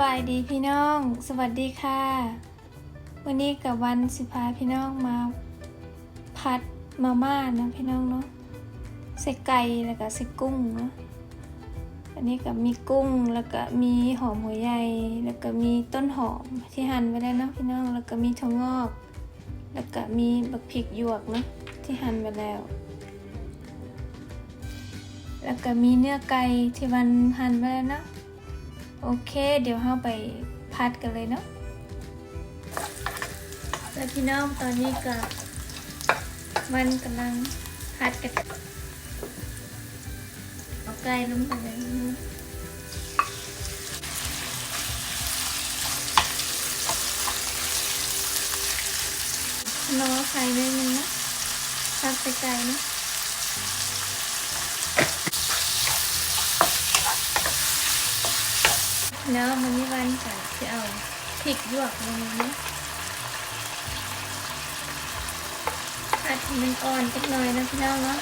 บายดีพี่น้อง สวัสดีค่ะ วันนี้กับวันสิพาพี่น้องมาพัดมาม่านะพี่น้องเนาะใส่ไก่แล้วก็ใส่กุ้งเนาะอันนี้กับมีกุ้งแล้วก็มีหอมหัวใหญ่แล้วก็มีต้นหอมที่หั่นไว้แล้วเนาะพี่น้องแล้วก็มีถั่วงอก แล้วก็มีบักพริกหยวกเนาะที่หั่นไว้แล้ว แล้วก็มีเนื้อไก่ที่วันหั่นไว้แล้วเนาะ โอเค เดี๋ยวเราไปพัดกันเลยเนาะแล้วพี่น้องตอนนี้ก็มันกำลังพัดกันเอาไก่ลงไปเลยน้อไข่เลยมันนะพัดไปไก่นะ แล้วมันมีวันก่อนจะเอาพริกยวกลงนี้ผัดมันอ่อนจักหน่อยนะพี่น้องเนาะ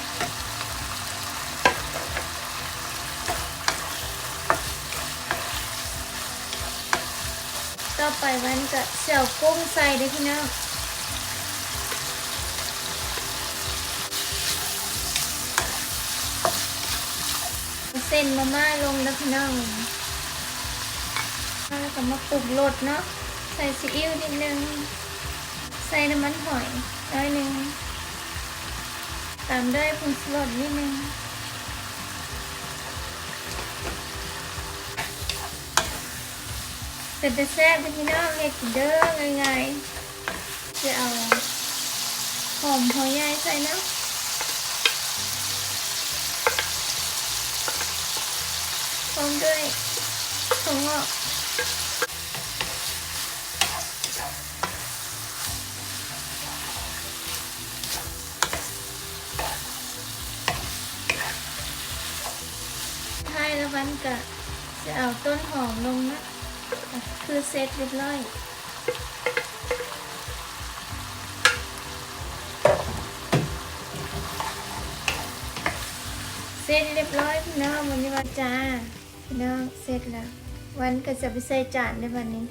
ต่อไปวันจะเสี่ยวกุ้งใส่เด้พี่น้องเอาเส้นมาม่าลงแล้วพี่น้อง แล้วก็มาปรุงรสเนาะ ใส่ซีอิ๊วนิดนึง ใส่น้ำมันหอยน้อยหนึ่งตามด้วยผงชูรสนิดนึงเป็นแต่แซ่บเป็นพี่น้องเฮ็ดกินเด้อง่ายๆจะเอาหอมหัวใหญ่ใส่เนาะพร้อมด้วยถั่วงอก ใช่แล้ววันก็จะเอาต้นหอมลงนะ คือเซตเรียบร้อยเสร็จเรียบร้อยพี่น้องวันนี้วันจ้าพี่น้องเสร็จแล้ว วันก็จะไปใส่จานในวันนี้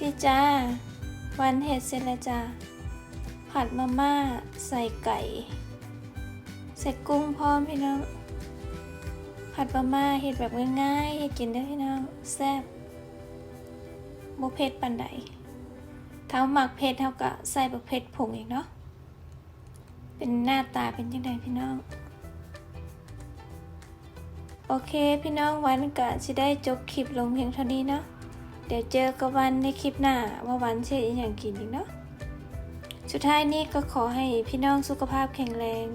ดีจ้า วันเห็ดเสร็จแล้วจ้าผัดมาม่าใส่ไก่ ใส่กุ้งพร้อมพี่น้อง ผัดมาม่าเห็ดแบบง่ายๆเห็ดกินได้พี่น้องแซ่บโมเผ็ดปันใดถ้าหมักเผ็ดเท่ากับใส่บักเผ็ดผงอีกเนาะเป็นหน้าตาเป็นยังไงพี่น้อง โอเคพี่น้องวันก็จะได้จบคลิปลงเพียงเท่านี้เนาะเดี๋ยวเจอกันวันในคลิปหน้าว่าวันเช่อหย่างกินอีกเนาะสุดท้ายนี้ก็ขอให้พี่น้องสุขภาพแข็งแรง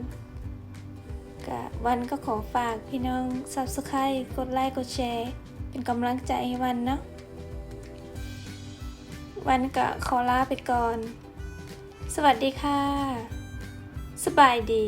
กะวันก็ขอฝากพี่น้อง subscribe กดไลค์กดแชร์ เป็นกำลังใจให้วันเนาะวันก็ขอลาไปก่อน สวัสดีค่ะ สบายดี